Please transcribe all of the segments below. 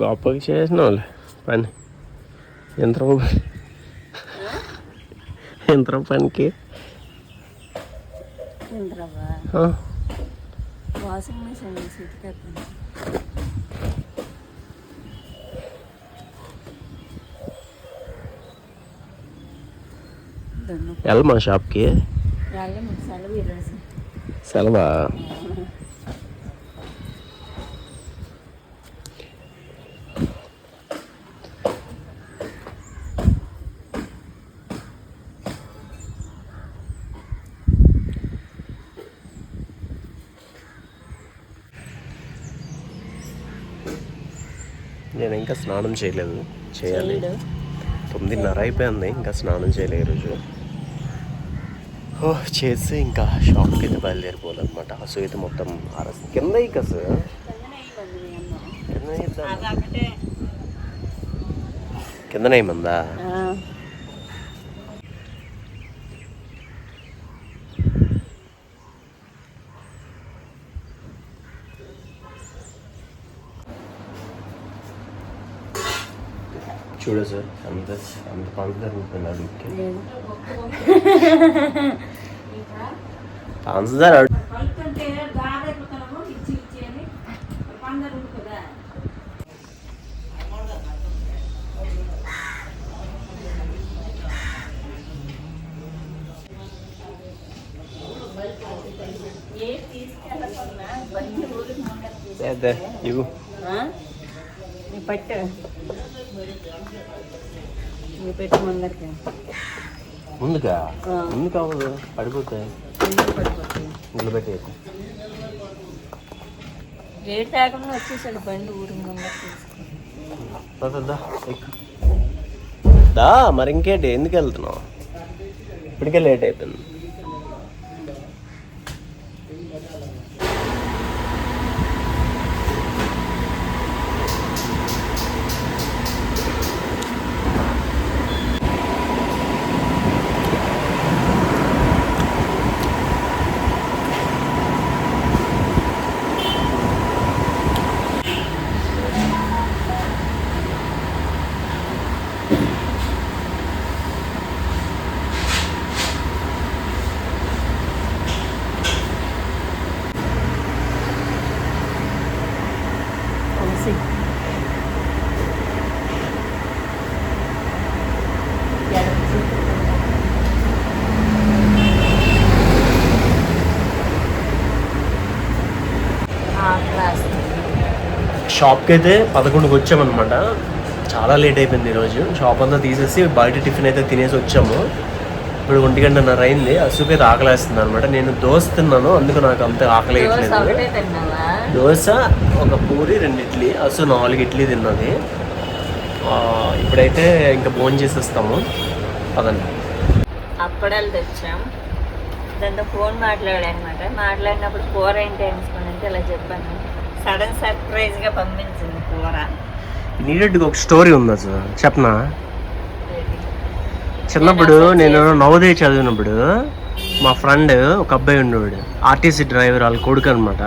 గొప్పగా చేసిన వాళ్ళు పని. యంత్రం యంత్రం పనికి. వాషింగ్ మిషన్ వెళ్ళమా షాప్కి? సెలవు ఈరోజు. సెలవా? నేను ఇంకా స్నానం చేయలేదు. చేయాలి. తొమ్మిదిన్నర అయిపోయింది ఇంకా స్నానం చేయలేదు ఈరోజు. చేసి ఇంకా షాప్కి అయితే బయలుదేరిపోవాలన్నమాట అసలు అయితే మొత్తం అరస్ కింద కసు కింద. కిందనే ఏమందా చూడు సార్ అంత అంత ఉంటుంది అడుగుకి పంచదార అడుగు అదే ఇవ్వు నీ పెట్టు. ముందరికి ముందుగా. ముందుకు అవ్వదు పడిపోతాయి. రేట్ లేకుండా వచ్చేసాడు బండి ఊరి తీసుకుని దా, మరి ఇంకేంటి? ఎందుకు వెళ్తున్నావు? ఇప్పటికే లేట్ అయిపోయింది. కలిసి షాప్కి అయితే పదకొండుకి వచ్చామన్నమాట. చాలా లేట్ అయిపోయింది ఈరోజు. షాప్ అంతా తీసేసి బయట టిఫిన్ అయితే తినేసి వచ్చాము. ఇప్పుడు ఒంటి గంటన్నర అయింది. అసుకు అయితే ఆకలేస్తుంది అనమాట నేను దోశ తిన్నాను. అందుకు నాకు అంత ఆకలి దోశ ఒక పూరి రెండు ఇడ్లీ. అసు నాలుగు ఇడ్లీ తిన్నది. ఇప్పుడైతే ఇంకా భోజనం చేసేస్తాము. పదండి. అప్పడాలు తెచ్చాం. దాంతో ఫోన్ మాట్లాడానమాట మాట్లాడినప్పుడు కూర ఏంటి అనుకున్నానంటే ఇలా చెప్పాను. సడన్ సర్ప్రైజ్గా పంపించింది కూర. నీడెడ్గా ఒక స్టోరీ ఉంది అసలు చెప్పనా? చిన్నప్పుడు నేను నవోదయ చదివినప్పుడు మా ఫ్రెండ్ ఒక అబ్బాయి ఉండేవాడు. ఆర్టీసీ డ్రైవర్ వాళ్ళ కొడుకు అనమాట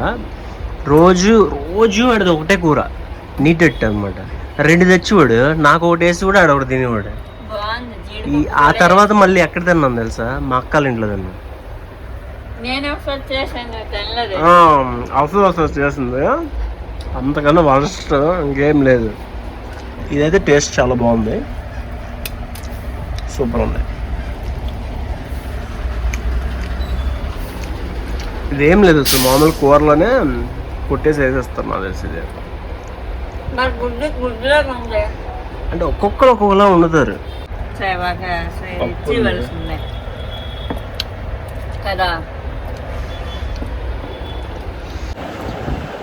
రోజు రోజు ఆడిది ఒకటే కూర. నీటెట్ అనమాట రెండు తెచ్చివాడు. నాకు ఒకటి వేసి కూడా ఆడ ఒకటి తినేవాడు. ఆ. తర్వాత మళ్ళీ ఎక్కడ తిన్నాను తెలుసా? మా అక్కల ఇంట్లో తిన్నాను అవసరం అవసరం చేసింది అంతకన్నా వరస్ట్ ఇంకేం లేదు. ఇదైతే టేస్ట్ చాలా బాగుంది. సూపర్ ఉంది. ఇదేం లేదు అసలు మామూలు కూరలోనే కొట్టేసి వేసేస్తారు నాకు తెలిసి ఇది. అంటే ఒక్కొక్కరు ఒక్కొక్కలా వండుతారు.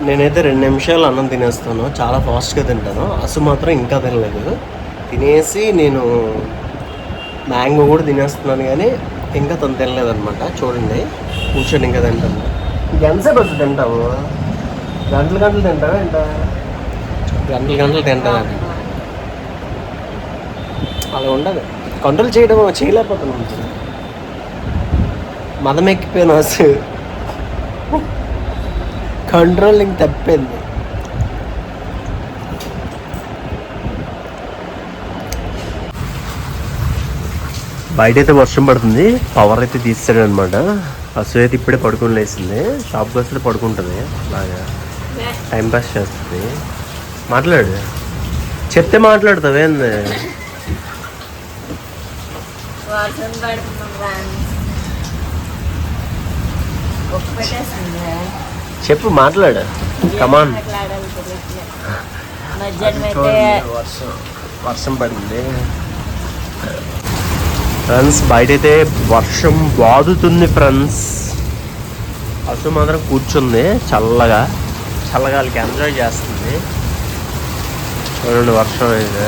నేనైతే రెండు నిమిషాలు అన్నం తినేస్తాను. చాలా ఫాస్ట్గా తింటాను. అసు మాత్రం ఇంకా తినలేదు. తినేసి నేను మ్యాంగో కూడా తినేస్తున్నాను కానీ ఇంకా తను తినలేదన్నమాట. చూడండి. కూర్చొని ఇంకా తింటాను. ఎంతసేపు వచ్చి తింటావు గంటలు గంటలు తింటావా ఏంట? గంటలు గంటలు తింటావా అలా ఉండదు. కంట్రోల్ చేయడం చేయలేకపోతున్నాం మదం ఎక్కిపోయిన అసు కంట్రోలింగ్ తప్పింది. బయట అయితే వర్షం పడుతుంది. పవర్ అయితే తీస్తాడు అనమాట అసలు అయితే ఇప్పుడే పడుకొని లేచింది. షాప్కి వస్తే పడుకుంటుంది. బాగా టైం పాస్ చేస్తుంది. మాట్లాడు. చెప్తే ఒక్క పెట్టేస్తుంది చెప్పు మాట్లాడు. కమాన్ వర్షం పడింది. ఫ్రెండ్స్ బయటైతే వర్షం బాదుతుంది ఫ్రెండ్స్. అసలు మాత్రం కూర్చుంది చల్లగా. చల్లగాలికి ఎంజాయ్ చేస్తుంది. చూడండి వర్షం అయితే.